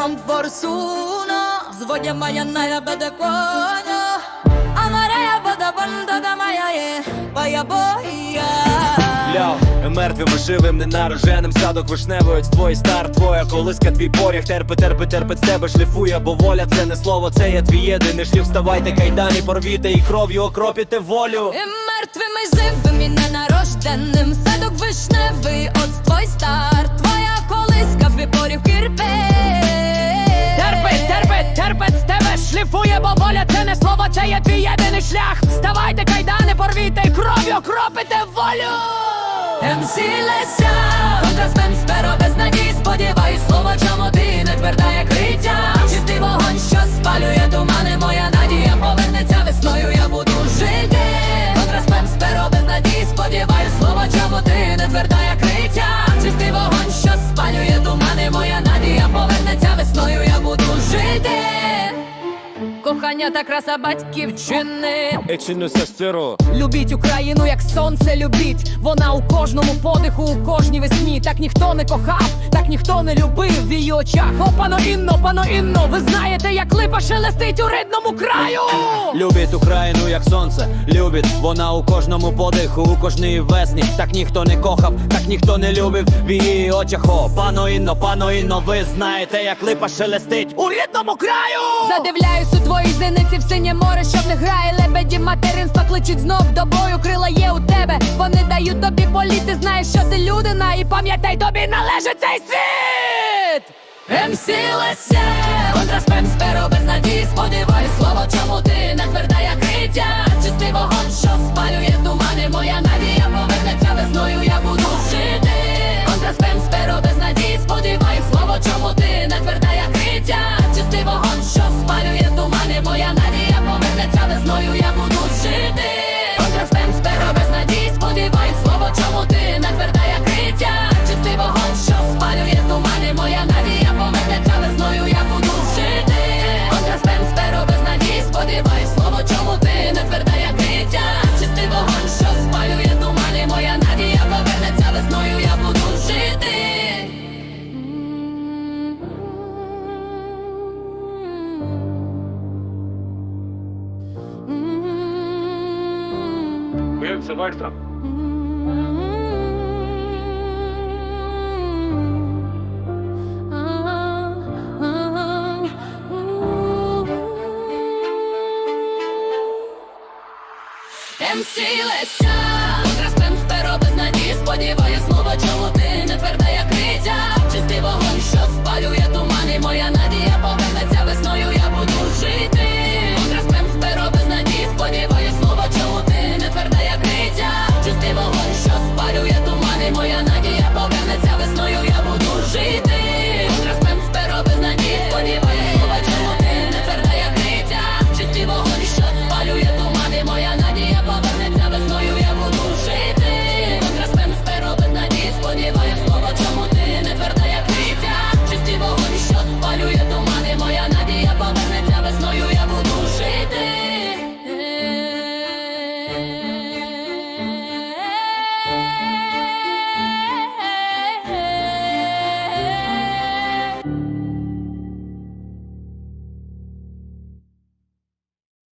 from fortuna Zvodia moja naja буде коня. А Марія буде банда да моя є Моя боя. Ляв, мертвим і живим, ненароженим садок вишневий твій стар, твоя колиска, твій поряг, терпи, терпи, терпи з тебе шліфує, бо воля це не слово, це є твій єдиний шліф. Вставайте, кайдані, порвіте і кров'ю окропіте волю. І мертвим і живим і ненарожденним Садок вишневий, от твой стар шліфує, бо воля це не слово, це є твій єдиний шлях. Вставайте, кайдани, порвіте кров'ю окропите волю. МС Леся, контрастем Кохання та краса батьківщини Я чинуся щиро. Любіть Україну, як сонце любіть. Вона у кожному подиху, у кожній весні. Так ніхто не кохав, так ніхто не любив в її очах. О, пано Інно, пано Інно, ви знаєте, як липа шелестить у рідному краю. Любить Україну, як сонце, любить вона у кожному подиху, у кожній весні. Так ніхто не кохав, так ніхто не любив в її очах. О, пано Інно, пано Інно, ви знаєте, як липа шелестить у рідному краю. Задивляюсь у твої зениці в синє море, що не грає лебеді материнства кличуть знов до бою. Крила є у тебе. Вони дають тобі політи. Знаєш, що ти людина, і пам'ятай, тобі належить цей світ. МС Леся, контрастем сперу без надії сподівай слово, чому ти не тверда, Це екстра. МС Леся Контрастем сперо без надії Сподіваюсь, слово, чому